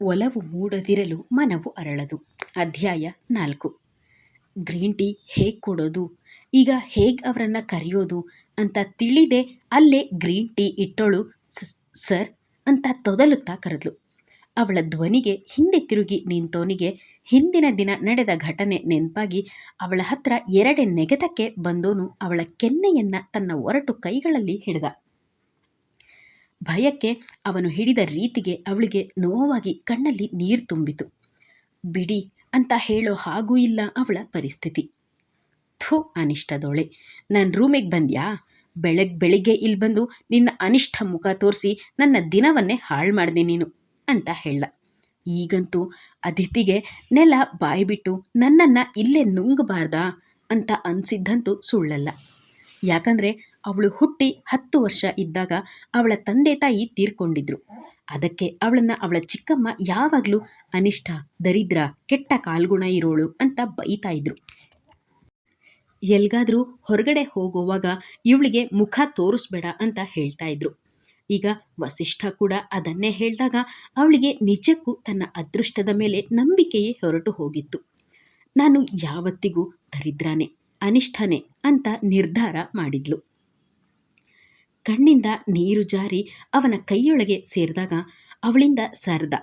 ಒಲವು ಮೂಡದಿರಲು ಮನವು ಅರಳದು. ಅಧ್ಯಾಯ ನಾಲ್ಕು. ಗ್ರೀನ್ ಟೀ ಹೇಗೆ ಕೊಡೋದು? ಈಗ ಹೇಗೆ ಅವರನ್ನು ಕರೆಯೋದು ಅಂತ ತಿಳಿದೆ ಅಲ್ಲೇ ಗ್ರೀನ್ ಟೀ ಇಟ್ಟೋಳು ಸರ್ ಅಂತ ತೊದಲುತ್ತಾ ಕರೆದ್ಲು. ಅವಳ ಧ್ವನಿಗೆ ಹಿಂದೆ ತಿರುಗಿ ನಿಂತೋನಿಗೆ ಹಿಂದಿನ ದಿನ ನಡೆದ ಘಟನೆ ನೆನಪಾಗಿ ಅವಳ ಹತ್ರ ಎರಡೆ ನೆಗೆತಕ್ಕೆ ಬಂದೋನು ಅವಳ ಕೆನ್ನೆಯನ್ನ ತನ್ನ ಒರಟು ಕೈಗಳಲ್ಲಿ ಹಿಡಿದ. ಭಯಕ್ಕೆ ಅವನು ಹಿಡಿದ ರೀತಿಗೆ ಅವಳಿಗೆ ನೋವಾಗಿ ಕಣ್ಣಲ್ಲಿ ನೀರು ತುಂಬಿತು. ಬಿಡಿ ಅಂತ ಹೇಳೋ ಹಾಗೂ ಇಲ್ಲ ಅವಳ ಪರಿಸ್ಥಿತಿ. ಥು ಅನಿಷ್ಟದೊಳೆ ನನ್ನ ರೂಮಿಗೆ ಬಂದ್ಯಾ? ಬೆಳಗ್ಗೆ ಬೆಳಿಗ್ಗೆ ಇಲ್ಲಿ ಬಂದು ನಿನ್ನ ಅನಿಷ್ಟ ಮುಖ ತೋರಿಸಿ ನನ್ನ ದಿನವನ್ನೇ ಹಾಳು ಮಾಡಿದೆ ನೀನು ಅಂತ ಹೇಳ ಈಗಂತೂ ಅತಿಥಿಗೆ ನೆಲ ಬಾಯಿಬಿಟ್ಟು ನನ್ನನ್ನು ಇಲ್ಲೇ ನುಂಗಬಾರ್ದಾ ಅಂತ ಅನಿಸಿದ್ದಂತೂ ಸುಳ್ಳಲ್ಲ. ಯಾಕಂದರೆ ಅವಳು ಹುಟ್ಟಿ ಹತ್ತು ವರ್ಷ ಇದ್ದಾಗ ಅವಳ ತಂದೆ ತಾಯಿ ತೀರ್ಕೊಂಡಿದ್ರು. ಅದಕ್ಕೆ ಅವಳನ್ನು ಅವಳ ಚಿಕ್ಕಮ್ಮ ಯಾವಾಗಲೂ ಅನಿಷ್ಟ, ದರಿದ್ರ, ಕೆಟ್ಟ ಕಾಲ್ಗುಣ ಇರೋಳು ಅಂತ ಬೈತಾ ಇದ್ರು. ಎಲ್ಗಾದ್ರೂ ಹೊರಗಡೆ ಹೋಗುವಾಗ ಇವಳಿಗೆ ಮುಖ ತೋರಿಸ್ಬೇಡ ಅಂತ ಹೇಳ್ತಾ ಇದ್ರು. ಈಗ ವಸಿಷ್ಠ ಕೂಡ ಅದನ್ನೇ ಹೇಳಿದಾಗ ಅವಳಿಗೆ ನಿಜಕ್ಕೂ ತನ್ನ ಅದೃಷ್ಟದ ಮೇಲೆ ನಂಬಿಕೆಯೇ ಹೊರಟು ಹೋಗಿತ್ತು. ನಾನು ಯಾವತ್ತಿಗೂ ದರಿದ್ರನೇ, ಅನಿಷ್ಠನೇ ಅಂತ ನಿರ್ಧಾರ ಮಾಡಿದ್ಲು. ಕಣ್ಣಿಂದ ನೀರು ಜಾರಿ ಅವನ ಕೈಯೊಳಗೆ ಸೇರಿದಾಗ ಅವಳಿಂದ ಸರ್ದ.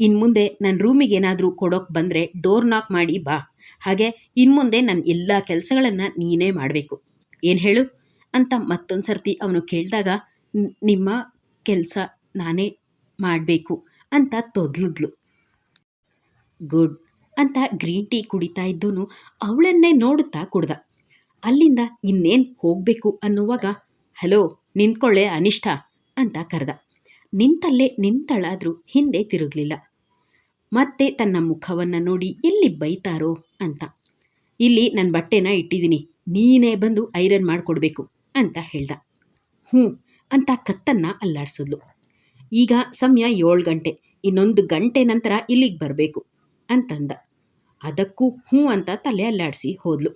ಇನ್ಮುಂದೆ ನನ್ನ ರೂಮಿಗೆ ಏನಾದರೂ ಕೊಡೋಕೆ ಬಂದರೆ ಡೋರ್ ನಾಕ್ ಮಾಡಿ ಬಾ. ಹಾಗೆ ಇನ್ಮುಂದೆ ನನ್ನ ಎಲ್ಲ ಕೆಲಸಗಳನ್ನು ನೀನೇ ಮಾಡಬೇಕು. ಏನು ಹೇಳು? ಅಂತ ಮತ್ತೊಂದು ಸರ್ತಿ ಅವನು ಕೇಳಿದಾಗ ನಿಮ್ಮ ಕೆಲಸ ನಾನೇ ಮಾಡಬೇಕು ಅಂತ ತೊದ್ಲಿದ್ಲು. ಗುಡ್ ಅಂತ ಗ್ರೀನ್ ಟೀ ಕುಡಿತಾ ಇದ್ದೋನು ಅವಳನ್ನೇ ನೋಡುತ್ತಾ ಕುಡ್ದ. ಅಲ್ಲಿಂದ ಇನ್ನೇನು ಹೋಗಬೇಕು ಅನ್ನುವಾಗ ಹಲೋ, ನಿಂತ್ಕೊಳ್ಳೆ ಅನಿಷ್ಟ ಅಂತ ಕರೆದ. ನಿಂತಲ್ಲೇ ನಿಂತಳಾದರೂ ಹಿಂದೆ ತಿರುಗಲಿಲ್ಲ. ಮತ್ತೆ ತನ್ನ ಮುಖವನ್ನು ನೋಡಿ ಎಲ್ಲಿ ಬೈತಾರೋ ಅಂತ. ಇಲ್ಲಿ ನನ್ನ ಬಟ್ಟೆನ ಇಟ್ಟಿದ್ದೀನಿ ನೀನೇ ಬಂದು ಐರನ್ ಮಾಡಿಕೊಡ್ಬೇಕು ಅಂತ ಹೇಳ್ದ. ಹ್ಞೂ ಅಂತ ಕತ್ತನ್ನು ಅಲ್ಲಾಡಿಸಿದ್ಲು. ಈಗ ಸಮಯ ಏಳು ಗಂಟೆ, ಇನ್ನೊಂದು ಗಂಟೆ ನಂತರ ಇಲ್ಲಿಗೆ ಬರಬೇಕು ಅಂತಂದ. ಅದಕ್ಕೂ ಹ್ಞೂ ಅಂತ ತಲೆ ಅಲ್ಲಾಡಿಸಿ ಹೋದ್ಲು.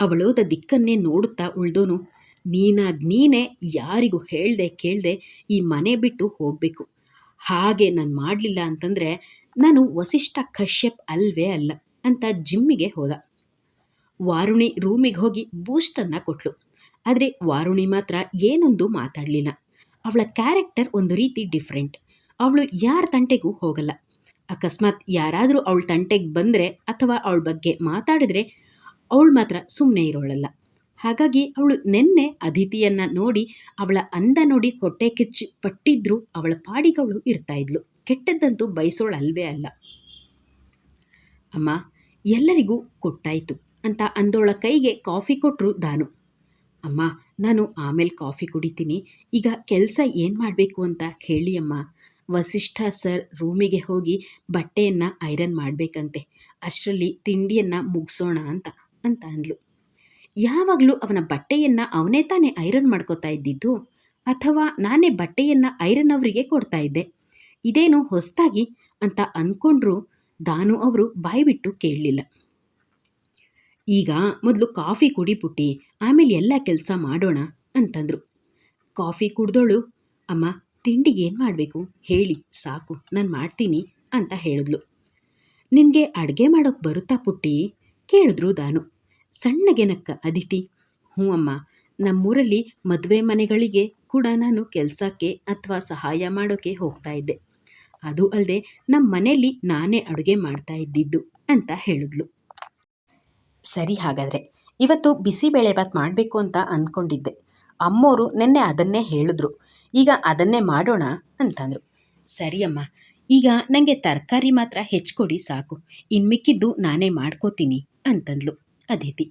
ಅವಳೋದ ದಿಕ್ಕನ್ನೇ ನೋಡುತ್ತಾ ಉಳ್ದೋನು ನೀನಾದ ನೀನೇ ಯಾರಿಗೂ ಹೇಳದೆ ಕೇಳದೆ ಈ ಮನೆ ಬಿಟ್ಟು ಹೋಗಬೇಕು. ಹಾಗೆ ನಾನು ಮಾಡಲಿಲ್ಲ ಅಂತಂದರೆ ನಾನು ವಸಿಷ್ಠ ಕಶ್ಯಪ್ ಅಲ್ವೇ ಅಲ್ಲ ಅಂತ ಜಿಮ್ಮಿಗೆ ಹೋದ. ವಾರುಣಿ ರೂಮಿಗೆ ಹೋಗಿ ಬೂಸ್ಟನ್ನು ಕೊಟ್ಲು. ಆದರೆ ವಾರುಣಿ ಮಾತ್ರ ಏನೊಂದು ಮಾತಾಡಲಿಲ್ಲ. ಅವಳ ಕ್ಯಾರೆಕ್ಟರ್ ಒಂದು ರೀತಿ ಡಿಫ್ರೆಂಟ್. ಅವಳು ಯಾರ ತಂಟೆಗೂ ಹೋಗಲ್ಲ. ಅಕಸ್ಮಾತ್ ಯಾರಾದರೂ ಅವಳ ತಂಟೆಗೆ ಬಂದರೆ ಅಥವಾ ಅವಳ ಬಗ್ಗೆ ಮಾತಾಡಿದ್ರೆ ಅವಳು ಮಾತ್ರ ಸುಮ್ಮನೆ ಇರೋಳಲ್ಲ. ಹಾಗಾಗಿ ಅವಳು ನೆನ್ನೆ ಅದಿತಿಯನ್ನ ನೋಡಿ ಅವಳ ಅಂದ ನೋಡಿ ಹೊಟ್ಟೆ ಕಿಚ್ಚಿ ಪಟ್ಟಿದ್ರು ಅವಳ ಪಾಡಿಗಳು ಇರ್ತಾ ಇದ್ಲು. ಕೆಟ್ಟದ್ದಂತೂ ಬಯಸೋಳಲ್ವೇ ಅಲ್ಲ. ಅಮ್ಮ, ಎಲ್ಲರಿಗೂ ಕೊಟ್ಟಾಯಿತು ಅಂತ ಅಂದೋಳ ಕೈಗೆ ಕಾಫಿ ಕೊಟ್ಟರು ದಾನು. ಅಮ್ಮ, ನಾನು ಆಮೇಲೆ ಕಾಫಿ ಕುಡಿತೀನಿ. ಈಗ ಕೆಲಸ ಏನು ಮಾಡಬೇಕು ಅಂತ ಹೇಳಿ ಅಮ್ಮ. ವಸಿಷ್ಠ ಸರ್ ರೂಮಿಗೆ ಹೋಗಿ ಬಟ್ಟೆಯನ್ನು ಐರನ್ ಮಾಡಬೇಕಂತೆ. ಅಷ್ಟರಲ್ಲಿ ತಿಂಡಿಯನ್ನು ಮುಗಿಸೋಣ ಅಂತ ಅಂತ ಅಂದ್ಲು. ಯಾವಾಗಲೂ ಅವನ ಬಟ್ಟೆಯನ್ನು ಅವನೇ ತಾನೇ ಐರನ್ ಮಾಡ್ಕೋತಾ ಇದ್ದಿದ್ದು? ಅಥವಾ ನಾನೇ ಬಟ್ಟೆಯನ್ನು ಐರನ್ ಅವರಿಗೆ ಕೊಡ್ತಾ ಇದ್ದೆ? ಇದೇನು ಹೊಸದಾಗಿ ಅಂತ ಅಂದ್ಕೊಂಡ್ರು ದಾನು ಅವರು ಬಾಯ್ಬಿಟ್ಟು ಕೇಳಲಿಲ್ಲ. ಈಗ ಮೊದಲು ಕಾಫಿ ಕುಡಿಪುಟ್ಟಿ ಆಮೇಲೆ ಎಲ್ಲ ಕೆಲಸ ಮಾಡೋಣ ಅಂತಂದರು. ಕಾಫಿ ಕುಡ್ದೋಳು, ಅಮ್ಮ ತಿಂಡಿಗೆ ಏನು ಮಾಡಬೇಕು? ಹೇಳಿ, ಸಾಕು, ನಾನು ಮಾಡ್ತೀನಿ ಅಂತ ಹೇಳಿದ್ಲು. ನಿನಗೆ ಅಡುಗೆ ಮಾಡೋಕ್ಕೆ ಬರುತ್ತಾ ಪುಟ್ಟಿ? ಕೇಳಿದ್ರು ದಾನು. ಸಣ್ಣಗೆ ನಕ್ಕ ಅದಿತಿ, ಹ್ಞೂ ಅಮ್ಮ. ನಮ್ಮೂರಲ್ಲಿ ಮದುವೆ ಮನೆಗಳಿಗೆ ಕೂಡ ನಾನು ಕೆಲಸಕ್ಕೆ ಅಥವಾ ಸಹಾಯ ಮಾಡೋಕ್ಕೆ ಹೋಗ್ತಾ ಇದ್ದೆ. ಅದು ಅಲ್ಲದೆ ನಮ್ಮ ಮನೆಯಲ್ಲಿ ನಾನೇ ಅಡುಗೆ ಮಾಡ್ತಾ ಇದ್ದಿದ್ದು ಅಂತ ಹೇಳಿದ್ಲು. ಸರಿ ಹಾಗಾದರೆ, ಇವತ್ತು ಬಿಸಿಬೇಳೆಭಾತ್ ಮಾಡಬೇಕು ಅಂತ ಅಂದ್ಕೊಂಡಿದ್ದೆ ಅಮ್ಮೋರು ನಿನ್ನೆ ಅದನ್ನೇ ಹೇಳಿದ್ರು. ಈಗ ಅದನ್ನೇ ಮಾಡೋಣ ಅಂತಂದರು. ಸರಿ ಅಮ್ಮ, ಈಗ ನನಗೆ ತರಕಾರಿ ಮಾತ್ರ ಹೆಚ್ಚಿಕೊಡಿ ಸಾಕು. ಇನ್ನು ಮಿಕ್ಕಿದ್ದು ನಾನೇ ಮಾಡ್ಕೋತೀನಿ ಅಂತಂದ್ಲು. ಅದಿತಿ.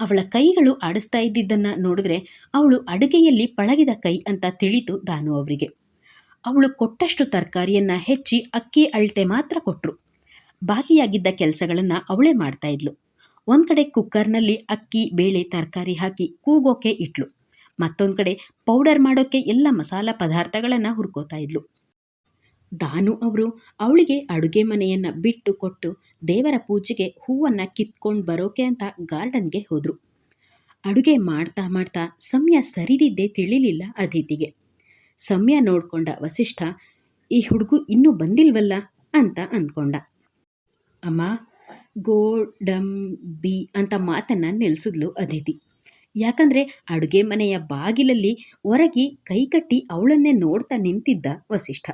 ಅವಳ ಕೈಗಳು ಆಡಿಸ್ತಾ ಇದ್ದಿದ್ದನ್ನು ನೋಡಿದ್ರೆ ಅವಳು ಅಡುಗೆಯಲ್ಲಿ ಪಳಗಿದ ಕೈ ಅಂತ ತಿಳಿತು ದಾನು ಅವರಿಗೆ. ಅವಳು ಕೊಟ್ಟಷ್ಟು ತರಕಾರಿಯನ್ನು ಹೆಚ್ಚಿ ಅಕ್ಕಿ, ಅಳತೆ ಮಾತ್ರ ಕೊಟ್ಟರು ಬಾಕಿಯಾಗಿದ್ದ ಕೆಲಸಗಳನ್ನು ಅವಳೇ ಮಾಡ್ತಾ ಇದ್ಲು. ಒಂದು ಕಡೆ ಕುಕ್ಕರ್ನಲ್ಲಿ ಅಕ್ಕಿ, ಬೇಳೆ, ತರಕಾರಿ ಹಾಕಿ ಕೂಗೋಕೆ ಇಟ್ಲು. ಮತ್ತೊಂದು ಕಡೆ ಪೌಡರ್ ಮಾಡೋಕ್ಕೆ ಎಲ್ಲ ಮಸಾಲ ಪದಾರ್ಥಗಳನ್ನು ಹುರ್ಕೋತಾ ಇದ್ಲು. ದಾನು ಅವರು ಅವಳಿಗೆ ಅಡುಗೆ ಮನೆಯನ್ನು ಬಿಟ್ಟು ಕೊಟ್ಟು ದೇವರ ಪೂಜೆಗೆ ಹೂವನ್ನು ಕಿತ್ಕೊಂಡು ಬರೋಕೆ ಅಂತ ಗಾರ್ಡನ್ಗೆ ಹೋದರು. ಅಡುಗೆ ಮಾಡ್ತಾ ಮಾಡ್ತಾ ಸಮಯ ಸರಿದಿದ್ದೇ ತಿಳಿಲಿಲ್ಲ ಅದಿತಿಗೆ ಸಮಯ ನೋಡಿಕೊಂಡ ವಸಿಷ್ಠ, ಈ ಹುಡುಗು ಇನ್ನೂ ಬಂದಿಲ್ವಲ್ಲ? ಅಂತ ಅಂದ್ಕೊಂಡ. ಅಮ್ಮ, ಗೋಡಂಬಿ ಅಂತ ಮಾತನ್ನು ನೆಲೆಸಿದ್ಲು ಅದಿತಿ ಯಾಕಂದರೆ ಅಡುಗೆ ಮನೆಯ ಬಾಗಿಲಲ್ಲಿ ಹೊರಗಿ ಕೈಕಟ್ಟಿ ಅವಳನ್ನೇ ನೋಡ್ತಾ ನಿಂತಿದ್ದ ವಸಿಷ್ಠ.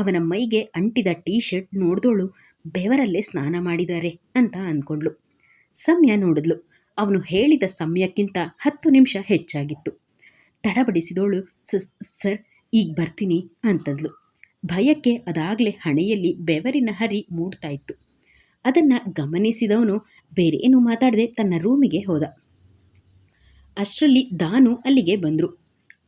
ಅವನ ಮೈಗೆ ಅಂಟಿದ ಟೀ ಶರ್ಟ್ ನೋಡಿದೋಳು. ಬೆವರಲ್ಲೇ ಸ್ನಾನ ಮಾಡಿದ್ದಾರೆ ಅಂತ ಅಂದ್ಕೊಂಡ್ಳು ಸಮಯ ನೋಡಿದ್ಲು. ಅವನು ಹೇಳಿದ ಸಮಯಕ್ಕಿಂತ ಹತ್ತು ನಿಮಿಷ ಹೆಚ್ಚಾಗಿತ್ತು. ತಡಬಡಿಸಿದೋಳು ಸರ್, ಈಗ ಬರ್ತೀನಿ ಅಂತಂದ್ಲು. ಭಯಕ್ಕೆ ಅದಾಗಲೇ ಹಣೆಯಲ್ಲಿ ಬೆವರಿನ ಹರಿ ಮೂಡ್ತಾ ಇತ್ತು. ಅದನ್ನು ಗಮನಿಸಿದವನು ಬೇರೇನು ಮಾತಾಡದೆ ತನ್ನ ರೂಮಿಗೆ ಹೋದ. ಅಷ್ಟರಲ್ಲಿ ದಾನು ಅಲ್ಲಿಗೆ ಬಂದರು.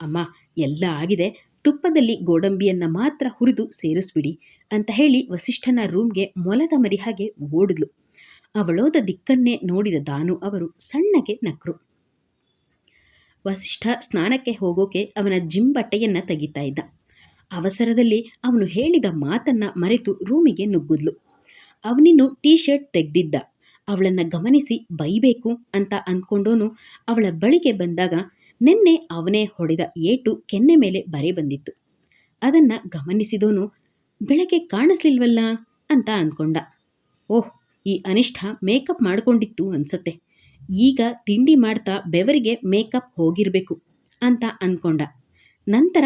ಅಮ್ಮ, ಎಲ್ಲ ಆಗಿದೆ. ತುಪ್ಪದಲ್ಲಿ ಗೋಡಂಬಿಯನ್ನ ಮಾತ್ರ ಹುರಿದು ಸೇರಿಸ್ಬಿಡಿ ಅಂತ ಹೇಳಿ ವಸಿಷ್ಠನ ರೂಮ್ಗೆ ಮೊಲದ ಮರಿ ಹಾಗೆ ಓಡಿದ್ಲು. ಅವಳೋದ ದಿಕ್ಕನ್ನೇ ನೋಡಿದ ದಾನು ಅವರು ಸಣ್ಣಗೆ ನಕ್ರು. ವಸಿಷ್ಠ ಸ್ನಾನಕ್ಕೆ ಹೋಗೋಕೆ ಅವನ ಜಿಮ್ ಬಟ್ಟೆಯನ್ನ ತೆಗಿತಾ ಇದ್ದ. ಅವಸರದಲ್ಲಿ ಅವನು ಹೇಳಿದ ಮಾತನ್ನ ಮರೆತು ರೂಮಿಗೆ ನುಗ್ಗಿದ್ಲು. ಅವನಿನ್ನು ಟೀ ಶರ್ಟ್ ತೆಗ್ದಿದ್ದ. ಅವಳನ್ನ ಗಮನಿಸಿ ಬೈಬೇಕು ಅಂತ ಅಂದ್ಕೊಂಡೋನು ಅವಳ ಬಳಿಗೆ ಬಂದಾಗ ನಿನ್ನೆ ಅವನೇ ಹೊಡೆದ ಏಟು ಕೆನ್ನೆ ಮೇಲೆ ಬರೆ ಬಂದಿತ್ತು. ಅದನ್ನು ಗಮನಿಸಿದೋನು ಬೆಳಗ್ಗೆ ಕಾಣಿಸ್ಲಿಲ್ವಲ್ಲ? ಅಂತ ಅಂದ್ಕೊಂಡ. ಓಹ್, ಈ ಅನಿಷ್ಠ ಮೇಕಪ್ ಮಾಡಿಕೊಂಡಿತ್ತು ಅನ್ಸತ್ತೆ. ಈಗ ತಿಂಡಿ ಮಾಡ್ತಾ ಬೆವರಿಗೆ ಮೇಕಪ್ ಹೋಗಿರಬೇಕು, ಅಂತ ಅಂದ್ಕೊಂಡ. ನಂತರ,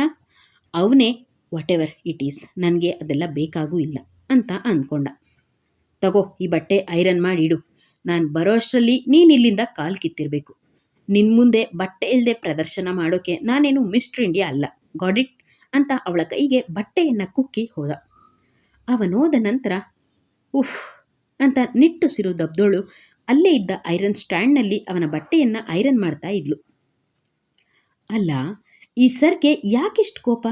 ಅವನೇ ವಾಟ್ ಎವರ್ ಇಟ್ ಈಸ್ ನನಗೆ ಅದೆಲ್ಲ ಬೇಕಾಗೂ ಇಲ್ಲ, ಅಂತ ಅಂದ್ಕೊಂಡ. ತಗೋ, ಈ ಬಟ್ಟೆ ಐರನ್ ಮಾಡಿಡು ನಾನು ಬರೋ ಅಷ್ಟರಲ್ಲಿ ನೀನಿಲ್ಲಿಂದ ಕಾಲು ಕಿತ್ತಿರಬೇಕು. ನಿನ್ನ ಮುಂದೆ ಬಟ್ಟೆ ಇಲ್ಲದೆ ಪ್ರದರ್ಶನ ಮಾಡೋಕೆ ನಾನೇನು ಮಿಸ್ಟ್ರ್ ಇಂಡಿಯಾ ಅಲ್ಲ. ಗಾಡಿಟ್ ಅಂತ ಅವಳ ಕೈಗೆ ಬಟ್ಟೆಯನ್ನು ಕುಕ್ಕಿ ಹೋದ. ಅವನೋದ ನಂತರ, ಉಫ್, ಅಂತ ನಿಟ್ಟುಸಿರು ದಬ್ದೋಳು ಅಲ್ಲೇ ಇದ್ದ ಐರನ್ ಸ್ಟ್ಯಾಂಡ್ನಲ್ಲಿ ಅವನ ಬಟ್ಟೆಯನ್ನು ಐರನ್ ಮಾಡ್ತಾ ಇದ್ಲು. ಅಲ್ಲ, ಈ ಸರ್ಗೆ ಯಾಕಿಷ್ಟು ಕೋಪ?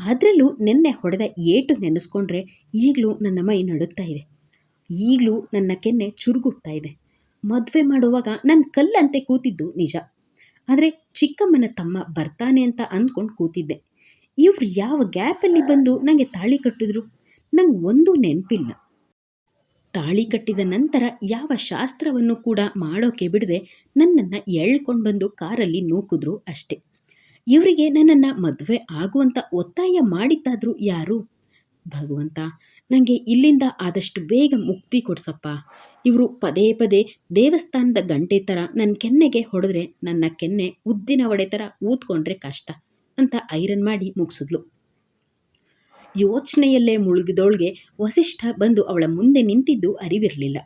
ಅದರಲ್ಲೂ ನಿನ್ನೆ ಹೊಡೆದ ಏಟು ನೆನೆಸ್ಕೊಂಡ್ರೆ ಈಗಲೂ ನನ್ನ ಮೈ ನಡುಗ್ತಾ ಇದೆ. ಈಗಲೂ ನನ್ನ ಕೆನ್ನೆ ಚುರುಗುಡ್ತಾ ಇದೆ. ಮದುವೆ ಮಾಡುವಾಗ ನನ್ನ ಕಲ್ಲಂತೆ ಕೂತಿದ್ದು ನಿಜ. ಆದರೆ ಚಿಕ್ಕಮ್ಮನ ತಮ್ಮ ಬರ್ತಾನೆ ಅಂತ ಅಂದ್ಕೊಂಡು ಕೂತಿದ್ದೆ. ಇವ್ರು ಯಾವ ಗ್ಯಾಪಲ್ಲಿ ಬಂದು ನನಗೆ ತಾಳಿ ಕಟ್ಟಿದ್ರು? ನಂಗೆ ಒಂದು ನೆನಪಿಲ್ಲ. ತಾಳಿ ಕಟ್ಟಿದ ನಂತರ ಯಾವ ಶಾಸ್ತ್ರವನ್ನು ಕೂಡ ಮಾಡೋಕೆ ಬಿಡದೆ ನನ್ನನ್ನು ಎಳ್ಕೊಂಡು ಬಂದು ಕಾರಲ್ಲಿ ನೂಕಿದ್ರು ಅಷ್ಟೆ. ಇವರಿಗೆ ನನ್ನನ್ನು ಮದುವೆ ಆಗುವಂಥ ಒತ್ತಾಯ ಮಾಡಿದ್ದಾದರೂ ಯಾರು? ಭಗವಂತ ನನಗೆ ಇಲ್ಲಿಂದ ಆದಷ್ಟು ಬೇಗ ಮುಕ್ತಿ ಕೊಡ್ಸಪ್ಪ. ಇವರು ಪದೇ ಪದೇ ದೇವಸ್ಥಾನದ ಗಂಟೆ ಥರ ನನ್ನ ಕೆನ್ನೆಗೆ ಹೊಡೆದ್ರೆ ನನ್ನ ಕೆನ್ನೆ ಉದ್ದಿನ ಒಡೆ ಥರ ಊದ್ಕೊಂಡ್ರೆ ಕಷ್ಟ ಅಂತ ಐರನ್ ಮಾಡಿ ಮುಗಿಸಿದ್ಲು. ಯೋಚನೆಯಲ್ಲೇ ಮುಳುಗಿದೋಳ್ಗೆ ವಸಿಷ್ಠ ಬಂದು ಅವಳ ಮುಂದೆ ನಿಂತಿದ್ದು ಅರಿವಿರಲಿಲ್ಲ.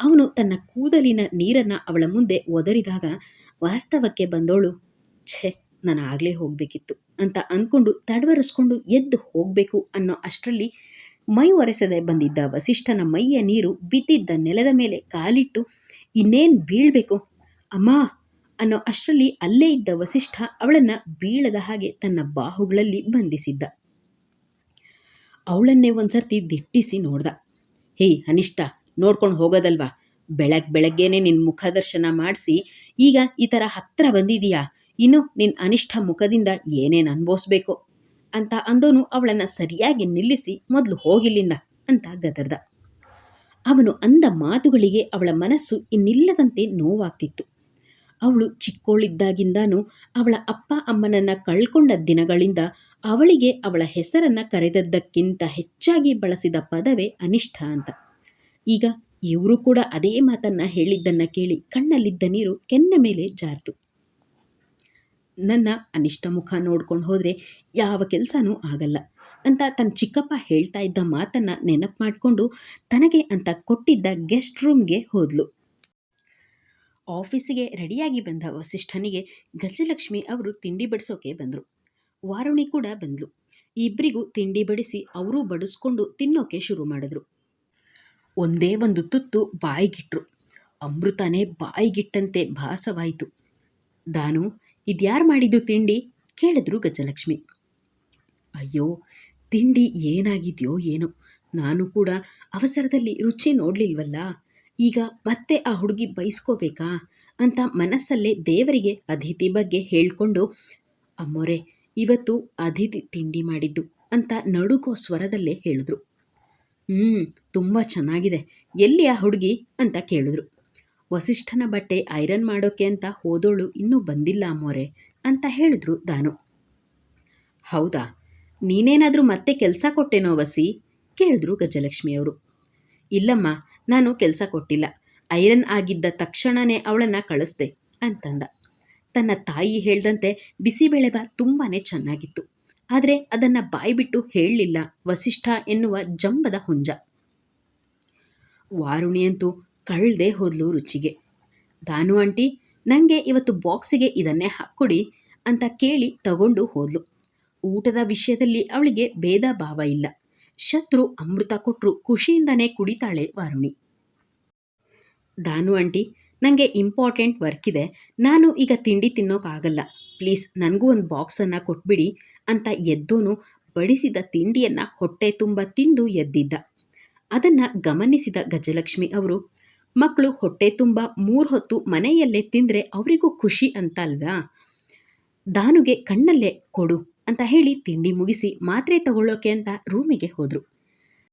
ಅವನು ತನ್ನ ಕೂದಲಿನ ನೀರನ್ನು ಅವಳ ಮುಂದೆ ಒದರಿದಾಗ ವಾಸ್ತವಕ್ಕೆ ಬಂದೋಳು, ಛೇ ನಾನು ಆಗಲೇ ಹೋಗಬೇಕಿತ್ತು ಅಂತ ಅಂದ್ಕೊಂಡು ತಡವರಿಸ್ಕೊಂಡು ಎದ್ದು ಹೋಗಬೇಕು ಅನ್ನೋ ಅಷ್ಟರಲ್ಲಿ ಮೈ ಒರೆಸದೆ ಬಂದಿದ್ದ ವಸಿಷ್ಠನ ಮೈಯ ನೀರು ಬಿದ್ದಿದ್ದ ನೆಲದ ಮೇಲೆ ಕಾಲಿಟ್ಟು, ಇನ್ನೇನು ಬೀಳಬೇಕು? ಅಮ್ಮ, ಅನ್ನೋ ಅಷ್ಟರಲ್ಲಿ ಅಲ್ಲೇ ಇದ್ದ ವಸಿಷ್ಠ ಅವಳನ್ನು ಬೀಳದ ಹಾಗೆ ತನ್ನ ಬಾಹುಗಳಲ್ಲಿ ಬಂಧಿಸಿದ್ದ. ಅವಳನ್ನೇ ಒಂದ್ಸರ್ತಿ ದಿಟ್ಟಿಸಿ ನೋಡ್ದ. ಹೇ ಅನಿಷ್ಟ, ನೋಡ್ಕೊಂಡು ಹೋಗೋದಲ್ವಾ? ಬೆಳಗ್ಗೆ ಬೆಳಗ್ಗೆನೆ ನಿನ್ನ ಮುಖದರ್ಶನ ಮಾಡಿಸಿ, ಈಗ ಈ ಥರ ಹತ್ತಿರ ಬಂದಿದೀಯಾ? ಇನ್ನು ನಿನ್ನ ಅನಿಷ್ಠ ಮುಖದಿಂದ ಏನೇನು ಅನುಭವಿಸ್ಬೇಕು? ಅಂತ ಅಂದೋನು ಅವಳನ್ನ ಸರಿಯಾಗಿ ನಿಲ್ಲಿಸಿ ಮೊದಲು ಹೋಗಿಲ್ಲಿಂದ ಅಂತ ಗದರ್ದ. ಅವನು ಅಂದ ಮಾತುಗಳಿಗೆ ಅವಳ ಮನಸ್ಸು ಇನ್ನಿಲ್ಲದಂತೆ ನೋವಾಗ್ತಿತ್ತು. ಅವಳು ಚಿಕ್ಕೋಳಿದ್ದಾಗಿಂದಾನು ಅವಳ ಅಪ್ಪ ಅಮ್ಮನನ್ನ ಕಳ್ಕೊಂಡ ದಿನಗಳಿಂದ ಅವಳಿಗೆ ಅವಳ ಹೆಸರನ್ನ ಕರೆದದ್ದಕ್ಕಿಂತ ಹೆಚ್ಚಾಗಿ ಬಳಸಿದ ಪದವೇ ಅನಿಷ್ಠ ಅಂತ. ಈಗ ಇವರು ಕೂಡ ಅದೇ ಮಾತನ್ನ ಹೇಳಿದ್ದನ್ನ ಕೇಳಿ ಕಣ್ಣಲ್ಲಿದ್ದ ನೀರು ಕೆನ್ನ ಮೇಲೆ ಜಾರ್ತು. ನನ್ನ ಅನಿಷ್ಟ ಮುಖ ನೋಡ್ಕೊಂಡು ಹೋದರೆ ಯಾವ ಕೆಲಸನೂ ಆಗಲ್ಲ ಅಂತ ತನ್ನ ಚಿಕ್ಕಪ್ಪ ಹೇಳ್ತಾ ಇದ್ದ ಮಾತನ್ನು ನೆನಪು ಮಾಡಿಕೊಂಡು ತನಗೆ ಅಂತ ಕೊಟ್ಟಿದ್ದ ಗೆಸ್ಟ್ ರೂಮ್ಗೆ ಹೋದ್ಲು. ಆಫೀಸಿಗೆ ರೆಡಿಯಾಗಿ ಬಂದ ವಸಿಷ್ಠನಿಗೆ ಗಜಲಕ್ಷ್ಮಿ ಅವರು ತಿಂಡಿ ಬಡಿಸೋಕೆ ಬಂದರು. ವಾರುಣಿ ಕೂಡ ಬಂದ್ಲು. ಇಬ್ಬರಿಗೂ ತಿಂಡಿ ಬಡಿಸಿ ಅವರೂ ಬಡಿಸ್ಕೊಂಡು ತಿನ್ನೋಕೆ ಶುರು ಮಾಡಿದ್ರು. ಒಂದೇ ಒಂದು ತುತ್ತು ಬಾಯಿಗಿಟ್ರು. ಅಮೃತನೇ ಬಾಯಿಗಿಟ್ಟಂತೆ ಭಾಸವಾಯಿತು. ದಾನು ಇದ್ಯಾರು ಮಾಡಿದ್ದು ತಿಂಡಿ? ಕೇಳಿದ್ರು ಗಜಲಕ್ಷ್ಮಿ. ಅಯ್ಯೋ, ತಿಂಡಿ ಏನಾಗಿದೆಯೋ ಏನೋ. ನಾನು ಕೂಡ ಅವಸರದಲ್ಲಿ ರುಚಿ ನೋಡಲಿಲ್ವಲ್ಲ? ಈಗ ಮತ್ತೆ ಆ ಹುಡುಗಿ ಬಯಸ್ಕೋಬೇಕಾ ಅಂತ ಮನಸ್ಸಲ್ಲೇ ದೇವರಿಗೆ ಅತಿಥಿ ಬಗ್ಗೆ ಹೇಳಿಕೊಂಡು, ಅಮ್ಮೋರೆ, ಇವತ್ತು ಅತಿಥಿ ತಿಂಡಿ ಮಾಡಿದ್ದು ಅಂತ ನಡುಕೋ ಸ್ವರದಲ್ಲೇ ಹೇಳಿದ್ರು. ಹ್ಞೂ ತುಂಬ ಚೆನ್ನಾಗಿದೆ. ಎಲ್ಲಿ ಆ ಹುಡುಗಿ? ಅಂತ ಕೇಳಿದ್ರು. ವಸಿಷ್ಠನ ಬಟ್ಟೆ ಐರನ್ ಮಾಡೋಕೆ ಅಂತ ಹೋದೋಳು ಇನ್ನೂ ಬಂದಿಲ್ಲ ಮೋರೆ ಅಂತ ಹೇಳಿದ್ರು ದಾನು. ಹೌದಾ? ನೀನೇನಾದರೂ ಮತ್ತೆ ಕೆಲಸ ಕೊಟ್ಟೇನೋ ವಸಿ? ಕೇಳಿದ್ರು ಗಜಲಕ್ಷ್ಮಿಯವರು ಇಲ್ಲಮ್ಮ, ನಾನು ಕೆಲಸ ಕೊಟ್ಟಿಲ್ಲ. ಐರನ್ ಆಗಿದ್ದ ತಕ್ಷಣನೇ ಅವಳನ್ನು ಕಳಿಸ್ದೆ ಅಂತಂದ. ತನ್ನ ತಾಯಿ ಹೇಳ್ದಂತೆ ಬಿಸಿಬೇಳೆಬಾತ್ ತುಂಬಾ ಚೆನ್ನಾಗಿತ್ತು. ಆದರೆ ಅದನ್ನು ಬಾಯ್ಬಿಟ್ಟು ಹೇಳಲಿಲ್ಲ ವಸಿಷ್ಠ ಎನ್ನುವ ಜಂಬದ ಹುಂಜ. ವಾರುಣಿಯಂತೂ ಕಳ್ದೇ ಹೋದ್ಲು ರುಚಿಗೆ. ದಾನು ಆಂಟಿ ನನಗೆ ಇವತ್ತು ಬಾಕ್ಸಿಗೆ ಇದನ್ನೇ ಹಾಕ್ಕೊಡಿ ಅಂತ ಕೇಳಿ ತಗೊಂಡು ಹೋದ್ಲು. ಊಟದ ವಿಷಯದಲ್ಲಿ ಅವಳಿಗೆ ಭೇದ ಭಾವ ಇಲ್ಲ. ಶತ್ರು ಅಮೃತ ಕೊಟ್ಟರು ಖುಷಿಯಿಂದನೇ ಕುಡಿತಾಳೆ ವಾರುಣಿ. ದಾನು ಆಂಟಿ ನನಗೆ ಇಂಪಾರ್ಟೆಂಟ್ ವರ್ಕ್ ಇದೆ. ನಾನು ಈಗ ತಿಂಡಿ ತಿನ್ನೋಕ್ಕಾಗಲ್ಲ ಪ್ಲೀಸ್ ನನಗೂ ಒಂದು ಬಾಕ್ಸನ್ನು ಕೊಟ್ಬಿಡಿ ಅಂತ ಎದ್ದೋನು ಬಡಿಸಿದ ತಿಂಡಿಯನ್ನು ಹೊಟ್ಟೆ ತುಂಬ ತಿಂದು ಎದ್ದಿದ್ದ. ಅದನ್ನು ಗಮನಿಸಿದ ಗಜಲಕ್ಷ್ಮಿ ಅವರು ಮಕ್ಕಳು ಹೊಟ್ಟೆ ತುಂಬ ಮೂರು ಹೊತ್ತು ಮನೆಯಲ್ಲೇ ತಿಂದರೆ ಅವರಿಗೂ ಖುಷಿ ಅಂತ ಅಲ್ವಾ? ದಾನುಗೆ ಕಣ್ಣಲ್ಲೇ ಕೊಡು ಅಂತ ಹೇಳಿ ತಿಂಡಿ ಮುಗಿಸಿ ಮಾತ್ರೆ ತಗೊಳ್ಳೋಕೆ ಅಂತ ರೂಮಿಗೆ ಹೋದರು.